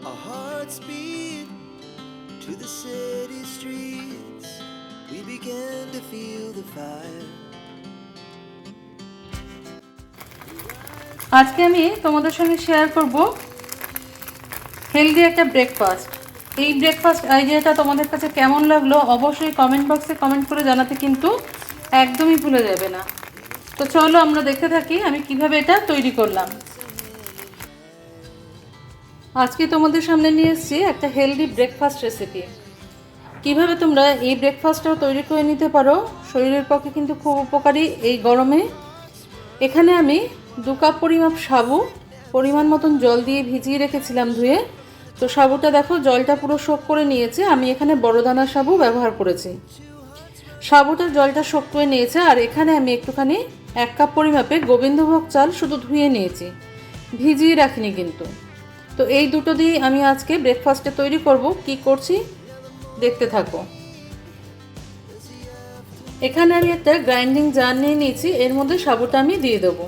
Our hearts beat to the city streets. We began to feel the fire. আজকে আমি তোমাদের সঙ্গে share করব হেলদি একটা ব্রেকফাস্ট এই ব্রেকফাস্ট আইডিয়াটা তোমাদের কাছে কেমন লাগল অবশ্যই কমেন্ট বক্সে কমেন্ট করে জানাতে কিন্তু একদমই ভুলে যাবে না তো চলো আমরা দেখতে থাকি আমি কীভাবে এটা তৈরি করলাম আজকে তোমাদের সামনে নিয়ে এসেছি একটা হেলদি ব্রেকফাস্ট রেসিপি কীভাবে তোমরা এই ব্রেকফাস্টটাও তৈরি করে নিতে পারো, শরীরের পক্ষে কিন্তু খুব উপকারী এই গরমে। এখানে আমি দু কাপ পরিমাপ সাবু, পরিমাণ মতন জল দিয়ে ভিজিয়ে রেখেছিলাম ধুয়ে। তো সাবুটা দেখো, জলটা পুরো শোক করে নিয়েছে, আমি এখানে বড় দানার সাবু ব্যবহার করেছি। সাবুটার জলটা শোক করে নিয়েছে, আর এখানে আমি একটুখানি এক কাপ পরিমাপে গোবিন্দভোগ চাল শুধু ধুয়ে নিয়েছি। ভিজিয়ে রাখিনি কিন্তু। তো এই দুটো দিয়ে আমি আজকে ব্রেকফাস্টে তৈরি করব। কি করছি? দেখতে থাকো। এখানে আমি একটা গ্রাইন্ডিং জার নিয়ে নিয়েছি। এর মধ্যে সাবুটা আমি দিয়ে দেবো।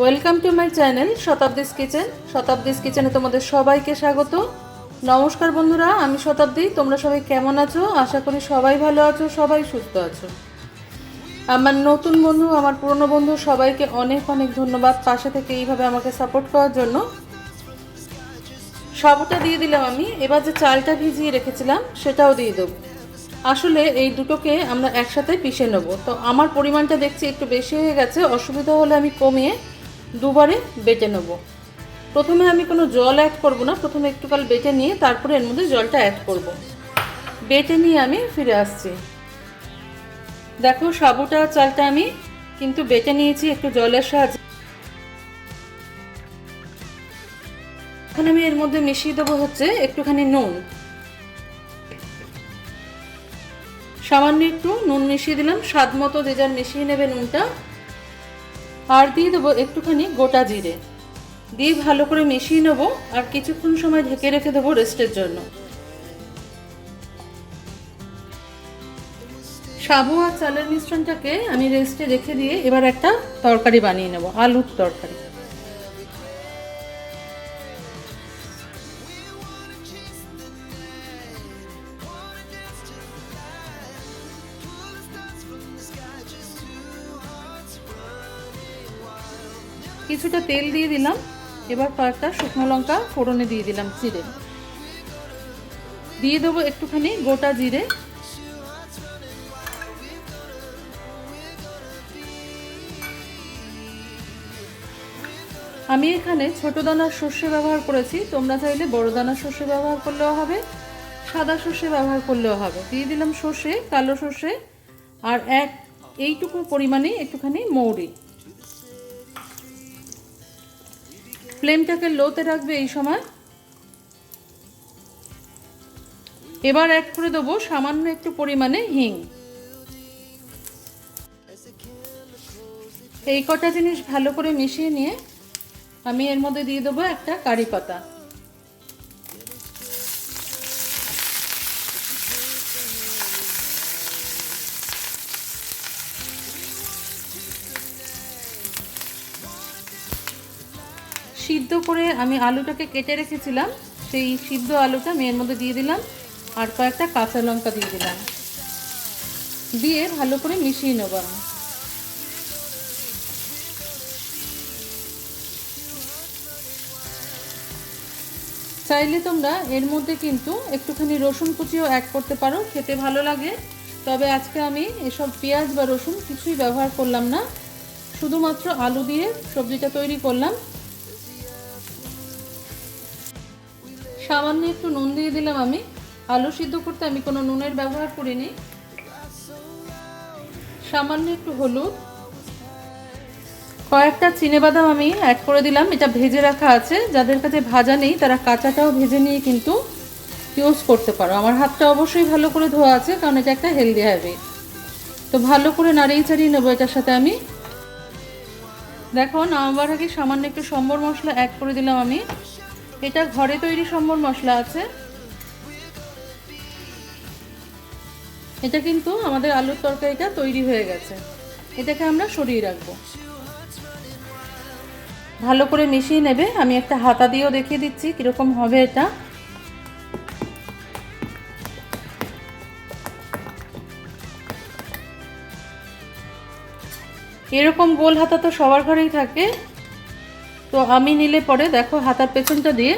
Welcome to my channel Shatabdi's kitchen Shatabdi's কিচেনে তোমাদের সবাইকে স্বাগত। নমস্কার বন্ধুরা, আমি শতাব্দী। তোমরা সবাই কেমন আছো? আশা করি সবাই ভালো আছো, সবাই সুস্থ আছো। আমার নতুন বন্ধু, আমার পুরনো বন্ধু, সবাইকে অনেক অনেক ধন্যবাদ পাশে থেকে এইভাবে আমাকে সাপোর্ট করার জন্য। সাবুটা দিয়ে দিলাম আমি। এবার যে চালটা ভিজিয়ে রেখেছিলাম, সেটাও দিয়ে দেবো। আসলে এই দুটোকে আমরা একসাথে পিষে নেব। তো আমার পরিমাণটা দেখছি একটু বেশি হয়ে গেছে, অসুবিধা হলে আমি কমিয়ে দুবারে বেটে নেব। প্রথমে আমি কোনো জল অ্যাড করব না, প্রথমে একটু কাল বেটে নিয়ে তারপরে এর মধ্যে জলটা অ্যাড করব। বেটে নিয়ে আমি ফিরে আসছি। দেখো, সাবুটা চালটা আমি কিন্তু বেটে নিয়েছি একটু জলের সাহায্যে। মধ্যে মিশিয়ে দেবো হচ্ছে একটুখানি নুন। সামান্য একটু নুন মিশিয়ে দিলাম, স্বাদ মতো যে যার মিশিয়ে নেবে নুনটা। আর দিয়ে দেবো একটুখানি গোটা জিরে। দিয়ে ভালো করে মিশিয়ে নেব আর কিছুক্ষণ সময় ঢেকে রেখে দেবো রেস্টের জন্য। সাবু আর চালের মিশ্রণটাকে আমি রেস্টে রেখে দিয়ে এবার একটা তরকারি বানিয়ে নেব, আলুর তরকারি। কিছুটা তেল দিয়ে দিলাম। এবার কয়েকটা শুকনো লঙ্কা ফোড়নে দিয়ে দিলাম চিড়ে দিয়ে দেবো একটুখানি গোটা জিরে। আমি এখানে ছোট দানার সর্ষে ব্যবহার করেছি। তোমরা চাইলে বড় দানার সর্ষে ব্যবহার করলেও হবে, সাদা সর্ষে ব্যবহার করলেও হবে। দিয়ে দিলাম সর্ষে, কালো সর্ষে, আর এক এইটুকু পরিমাণে একটুখানি মৌরি। ফ্লেমটাকে লোতে রাখবে এই সময়। এবার অ্যাড করে দেবো সামান্য একটু পরিমাণে হিং। এই কটা জিনিস ভালো করে মিশিয়ে নিয়ে আমি এর মধ্যে দিয়ে দেবো একটা কারি পাতা। সিদ্ধ করে আমি আলুটাকে কেটে রেখেছিলাম, সেই সিদ্ধ আলুটা আমি এর মধ্যে দিয়ে দিলাম আর কয়েকটা কাঁচা লঙ্কা দিয়ে দিলাম। দিয়ে ভালো করে মিশিয়ে নেব চাইলে তোমরা এর মধ্যে কিন্তু একটুখানি রসুন কুচিও অ্যাড করতে পারো, খেতে ভালো লাগে। তবে আজকে আমি এসব পেঁয়াজ বা রসুন কিছুই ব্যবহার করলাম না। শুধুমাত্র আলু দিয়ে সবজিটা তৈরি করলাম। সামান্য একটু নুন দিয়ে দিলাম আমি। আলু সিদ্ধ করতে আমি কোনো নুনের ব্যবহার করিনি। সামান্য একটু হলুদ। কয়েকটা বাদাম আমি অ্যাড করে দিলাম। এটা ভেজে রাখা আছে। যাদের কাছে ভাজা নেই, তারা কাঁচাটাও ভেজে নিয়ে কিন্তু ইউজ করতে পারো। আমার হাতটা অবশ্যই ভালো করে ধোয়া আছে, কারণ এটা একটা হেলদি হ্যাবিট তো ভালো করে নাড়িয়ে চাড়িয়ে নেব এটার সাথে আমি। দেখো নামাবার আগে সামান্য একটু সম্বর মশলা অ্যাড করে দিলাম আমি। এটা ঘরে তৈরি সম্বর মশলা আছে। এটা কিন্তু আমাদের আলুর তরকারিটা তৈরি হয়ে গেছে। এটাকে আমরা সরিয়ে রাখব। ভালো করে মিশিয়ে নেবে। আমি একটা হাতা দিয়েও দেখিয়ে দিচ্ছি কীরকম হবে এটা। এরকম গোল হাতা তো সবার ঘরেই থাকে। তো আমি নিলে পরে দেখো হাতার পেছনটা দিয়ে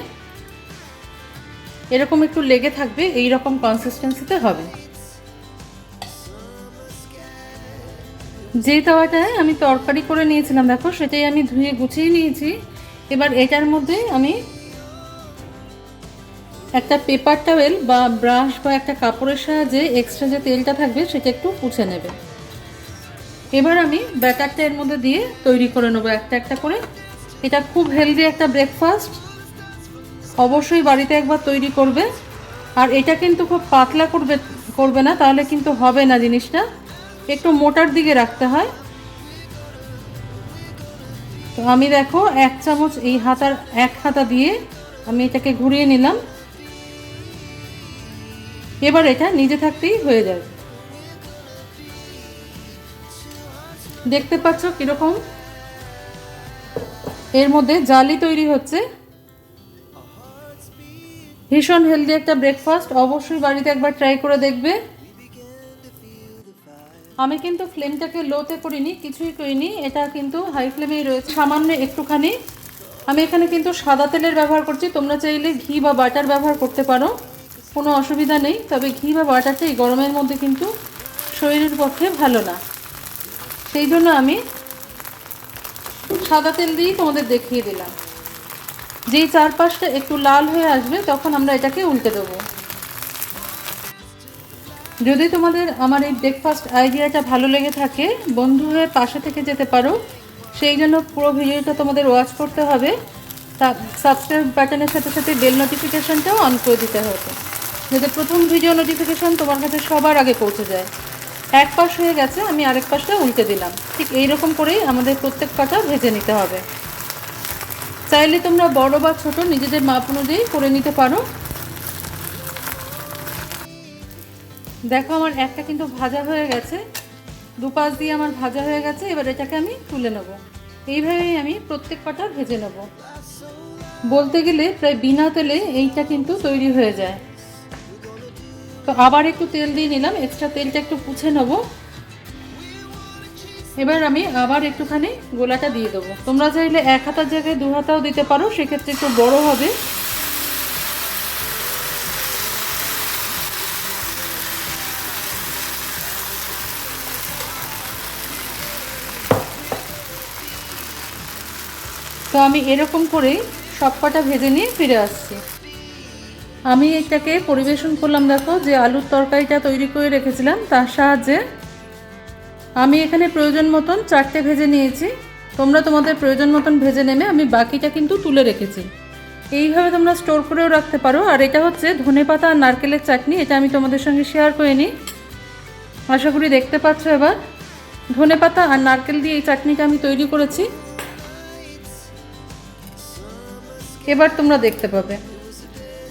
এরকম একটু লেগে থাকবে এই রকম কনসিস্টেন্সিতে হবে। যে তাওয়াটায় আমি তরকারি করে নিয়েছিলাম, দেখো সেটাই আমি ধুয়ে গুছিয়ে নিয়েছি। এবার এটার মধ্যে আমি একটা পেপার টাওয়েল বা ব্রাশ বা একটা কাপড়ের সাহায্যে এক্সট্রা যে তেলটা থাকবে সেটা একটু পুছে নেবে। এবার আমি ব্যাটারটা এর মধ্যে দিয়ে তৈরি করে নেব, একটা একটা করে। এটা খুব হেলদি একটা ব্রেকফাস্ট অবশ্যই বাড়িতে একবার তৈরি করবে। আর এটা কিন্তু খুব পাতলা করবে করবে না, তাহলে কিন্তু হবে না জিনিসটা। একটু মোটার দিকে রাখতে হয়। তো আমি দেখো, এক চামচ এই হাতার, এক হাতা দিয়ে আমি এটাকে ঘুরিয়ে নিলাম। এবার এটা নিজে থাকতেই হয়ে যাবে দেখতে পাচ্ছ কীরকম? এর মধ্যে জালি তৈরি হচ্ছে। ভীষণ হেলদি একটা ব্রেকফাস্ট অবশ্যই বাড়িতে একবার ট্রাই করে দেখবে। আমি কিন্তু ফ্লেমটাকে লোতে করিনি, কিছুই করিনি। এটা কিন্তু হাই ফ্লেমেই রয়েছে, সামান্য একটুখানি। আমি এখানে কিন্তু সাদা তেলের ব্যবহার করছি। তোমরা চাইলে ঘি বা বাটার ব্যবহার করতে পারো। কোনো অসুবিধা নেই, তবে ঘি বা বাটারটা এই গরমের মধ্যে কিন্তু শরীরের পক্ষে ভালো না। সেই জন্য আমি সাদা তেল দিয়েই তোমাদের দেখিয়ে দিলাম। যেই চারপাশটা একটু লাল হয়ে আসবে, তখন আমরা এটাকে উল্টে দেবো। যদি তোমাদের আমার এই ব্রেকফাস্ট আইডিয়াটা ভালো লেগে থাকে, বন্ধু হয়ে পাশে থেকে যেতে পারো। সেই জন্য পুরো ভিডিওটা তোমাদের ওয়াচ করতে হবে। তা সাবস্ক্রাইব বাটনের সাথে সাথে বেল নোটিফিকেশানটাও অন করে দিতে হবে। যাতে প্রথম ভিডিও নোটিফিকেশান তোমার কাছে সবার আগে পৌঁছে যায়। এক পাশ হয়ে গেছে, আমি আরেক পাশটা উল্টে দিলাম। ঠিক এই রকম করেই আমাদের প্রত্যেক পাটা ভেজে নিতে হবে। চাইলে তোমরা বড় বা ছোট নিজেদের মাপ অনুযায়ী করে নিতে পারো। দেখো আমার একটা কিন্তু ভাজা হয়ে গেছে। দুপাশ দিয়ে আমার ভাজা হয়ে গেছে, এবার এটাকে আমি তুলে নেব। এইভাবেই আমি প্রত্যেক কটা ভেজে নেব। বলতে গেলে প্রায় বিনা তেলে এইটা কিন্তু তৈরি হয়ে যায়। তো আবার একটু তেল দিয়ে নিলাম এক্সট্রা তেলটা একটু পুছে নেব। এবার আমি আবার একটুখানি গোলাটা দিয়ে দেবো। তোমরা চাইলে এক হাতার জায়গায় দু হাতাও দিতে পারো, সেক্ষেত্রে একটু বড় হবে। তো আমি এরকম করেই সব কটা ভেজে নিয়ে ফিরে আসছি। আমি এটাকে পরিবেশন করলাম, দেখো, যে আলুর তরকারিটা তৈরি করে রেখেছিলাম, তার সাহায্যে আমি এখানে প্রয়োজন মতন চারটে ভেজে নিয়েছি। তোমরা তোমাদের প্রয়োজন মতন ভেজে নেমে আমি বাকিটা কিন্তু তুলে রেখেছি। এইভাবে তোমরা স্টোর করেও রাখতে পারো। আর এটা হচ্ছে ধনে পাতা আর নারকেলের চাটনি, এটা আমি তোমাদের সঙ্গে শেয়ার করে নিই। আশা করি দেখতে পাচ্ছ এবার। ধনে পাতা আর নারকেল দিয়ে এই চাটনিটা আমি তৈরি করেছি। এবার তোমরা দেখতে পাবে।